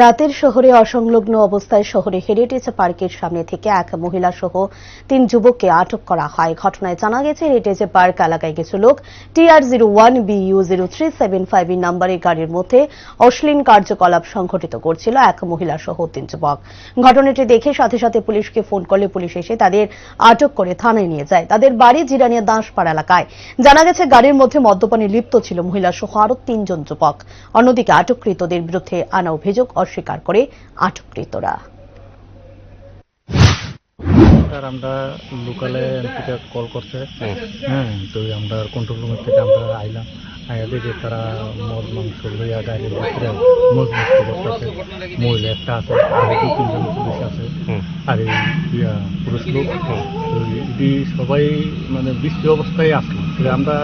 রাতের শহরে অসংলগ্ন অবস্থায় শহরে হেরিটেজ পার্কের সামনে থেকে এক মহিলা সহ তিন যুবককে আটক করা হয়। ঘটনায় জানা গেছে, হেরিটেজ পার্ক এলাকায় কিছু লোক TR zero one BU zero three seven five নাম্বারের গাড়ির মধ্যে অশ্লীল কার্যকলাপ সংঘটিত করছিল এক মহিলা সহ তিন যুবক। ঘটনাটি দেখে সাথে সাথে পুলিশকে ফোন করলে পুলিশ এসে তাদের আটক করে থানায় নিয়ে যায়। তাদের বাড়ি জিরানিয়া দাসপাড়া এলাকায়। জানা গেছে, গাড়ির মধ্যে মদ্যপানে লিপ্ত ছিল মহিলা সহ আরও তিনজন যুবক। অন্যদিকে আটককৃতদের বিরুদ্ধে আনা অভিযোগ অস্বীকার করে আটককৃতরা। স্যার আমরা লোকালে এমপিটা কল করছে। হ্যাঁ তো আমরা কন্ট্রোল রুমের থেকে আমরা আইলাম। আইয়া দেখি তারা মদ মাংস লইয়া গাড়ির ভিতরে মদ মুক্ত করতেছে মহিলা একটা আছে আর দু তিনজন পুলিশ আছে। আর এই ইয়া পুরুষ লোক। এটি সবাই মানে বৃষ্টি অবস্থায় আসলো। আমরা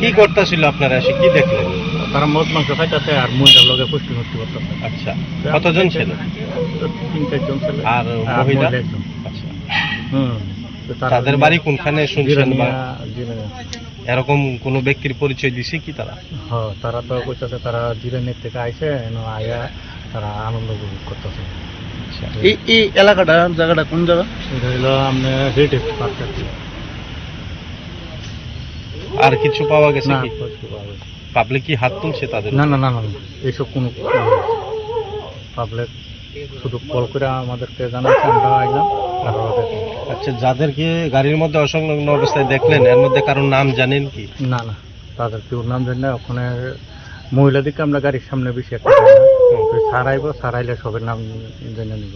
কি করতেছিল আপনারা? এসে কি দেখলেন? তারা মদ মাংস খাইতেছে আর মহিলার লগে পুষ্টি মুক্তি করতেছে। আচ্ছা কতজন ছিল? তিন চারজন ছেলে। আর মহিলা? একজন। আচ্ছা। হুম তারা- তাদের বাড়ি কোনখানে শুনছেন বা? এরকম কোন ব্যক্তির পরিচয় দিছে কি তারা? হ্যাঁ তারা তো কইতাছে তারা জিরানির থেকে আইছে এন আয়া তারা আনন্দ উপভোগ করতেছে। আচ্ছা। এই এই এলাকাটা জায়গাটা কোন জায়গা? এটা হলো আপনার হেরিটেজ পার্ক আর কিছু পাওয়া গেছে কি? কিছু পাওয়া যায়নি। পাবলিক কি হাত তুলছে তাদের? না না না না এইসব কোনো পাবলিক শুধু কল করে আমাদেরকে জানাচ্ছে আমরা ওদের আচ্ছা যাদেরকে গাড়ির মধ্যে অসংলগ্ন অবস্থায় দেখলেন এর মধ্যে কারোর নাম জানেন কি? না না তাদের কেউ নাম জানি না। ওখানে মহিলাদেরকে আমরা গাড়ির সামনে বেশি একটা সারাইব সারাইলে সবের নাম জেনে নিব।